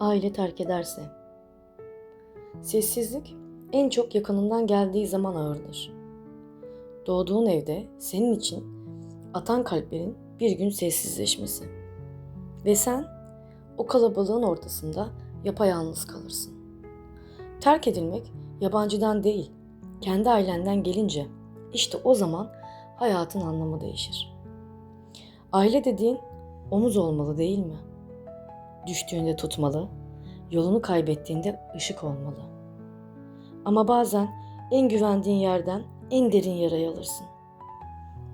aile terk ederse. Sessizlik en çok yakınından geldiği zaman ağırdır. Doğduğun evde senin için atan kalplerin bir gün sessizleşmesi. Ve sen o kalabalığın ortasında yapayalnız kalırsın. Terk edilmek yabancıdan değil, kendi ailenden gelince işte o zaman hayatın anlamı değişir. Aile dediğin omuz olmalı değil mi? Düştüğünde tutmalı, yolunu kaybettiğinde ışık olmalı. Ama bazen en güvendiğin yerden en derin yarayı alırsın.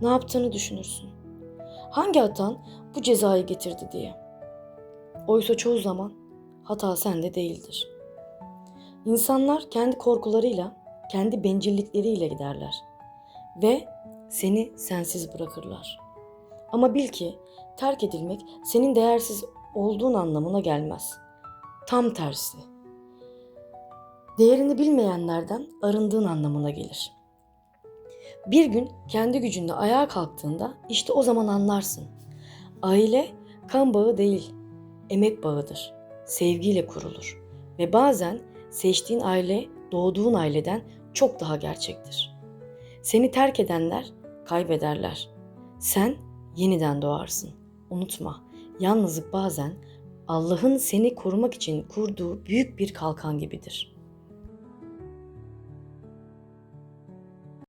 Ne yaptığını düşünürsün. Hangi hatan bu cezayı getirdi diye. Oysa çoğu zaman hata sende değildir. İnsanlar kendi korkularıyla, kendi bencillikleriyle giderler ve seni sensiz bırakırlar. Ama bil ki terk edilmek senin değersiz olduğun anlamına gelmez. Tam tersi. Değerini bilmeyenlerden arındığın anlamına gelir. Bir gün kendi gücünle ayağa kalktığında işte o zaman anlarsın. Aile kan bağı değil, emek bağıdır. Sevgiyle kurulur ve bazen seçtiğin aile doğduğun aileden çok daha gerçektir. Seni terk edenler kaybederler. Sen yeniden doğarsın. Unutma, yalnızlık bazen Allah'ın seni korumak için kurduğu büyük bir kalkan gibidir.''